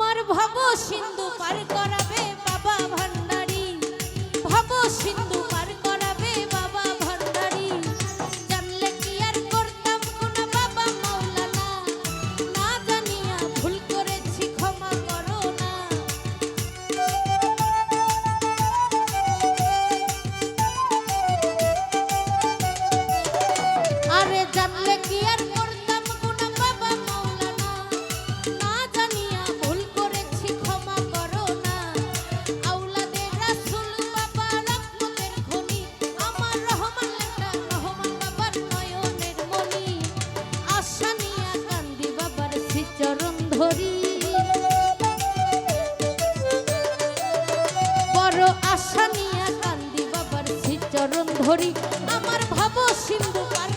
আমার ভব সিন্ধু পার করাবে বাবা ভান্ডারি। ভব সিন্ধু পার করাবে বাবা ভান্ডারি। জানলে কি আর করতাম কোন বাবা মাওলানা না জানিয়া ভুল করেছি ক্ষমা করো না। আরে জানলে কি আর ধরি। আমার ভাব সিন্ধু পার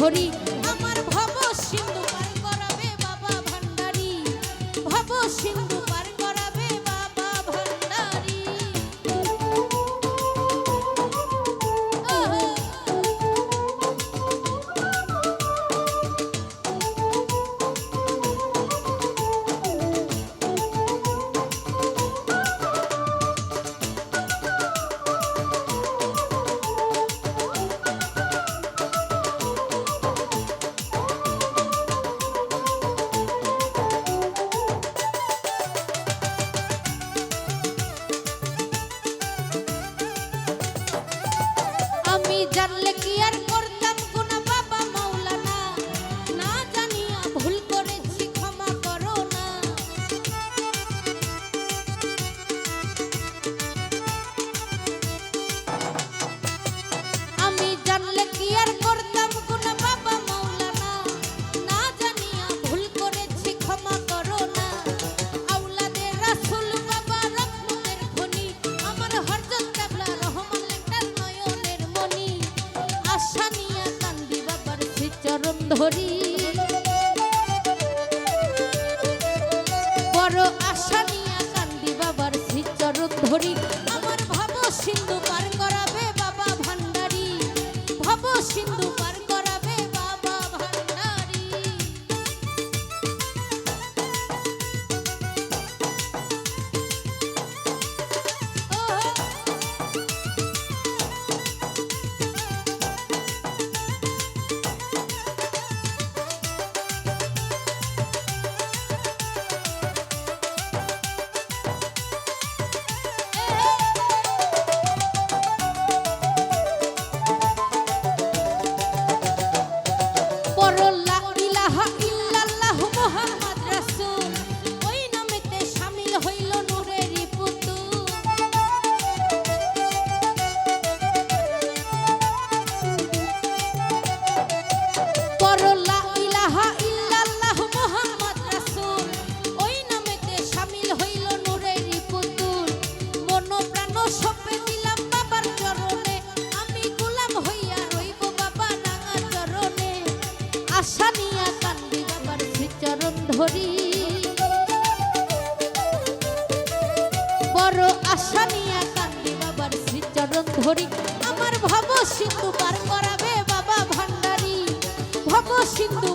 Honey. ভাসানিয়া কান্দি বাবার সে ধরি। বড় হরি বড় আশা নিয়া কান্দি বাবার শ্রীচরণ ধরি। আমার ভব সিন্ধু পার করাবে বাবা ভান্ডারি। ভব সিন্ধু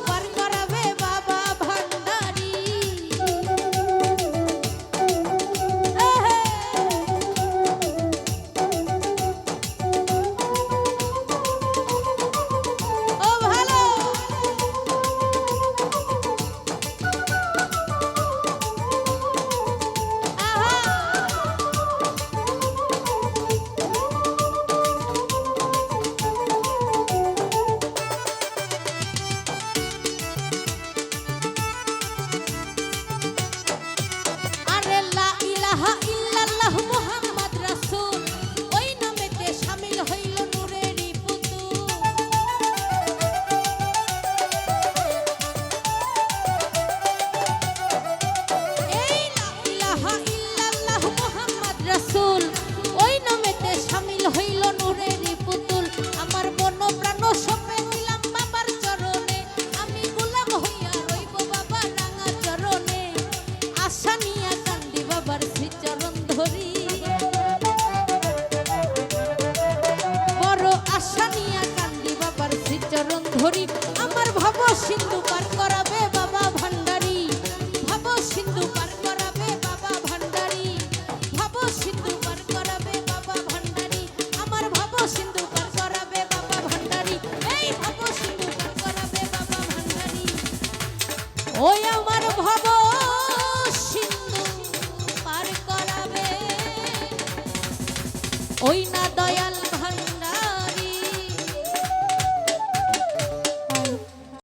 সিন্ধু পার করাবে বাবা ভান্ডারি। ভাব সিন্ধু পার করাবে বাবা ভান্ডারি। ভাব সিন্ধু পার করাবে বাবা ভান্ডারি। আমার ভাব সিন্ধু পার করাবে বাবা ভান্ডারি। এই ভাব সিন্ধু পার করাবে বাবা ভান্ডারি। ওই আমার ভাব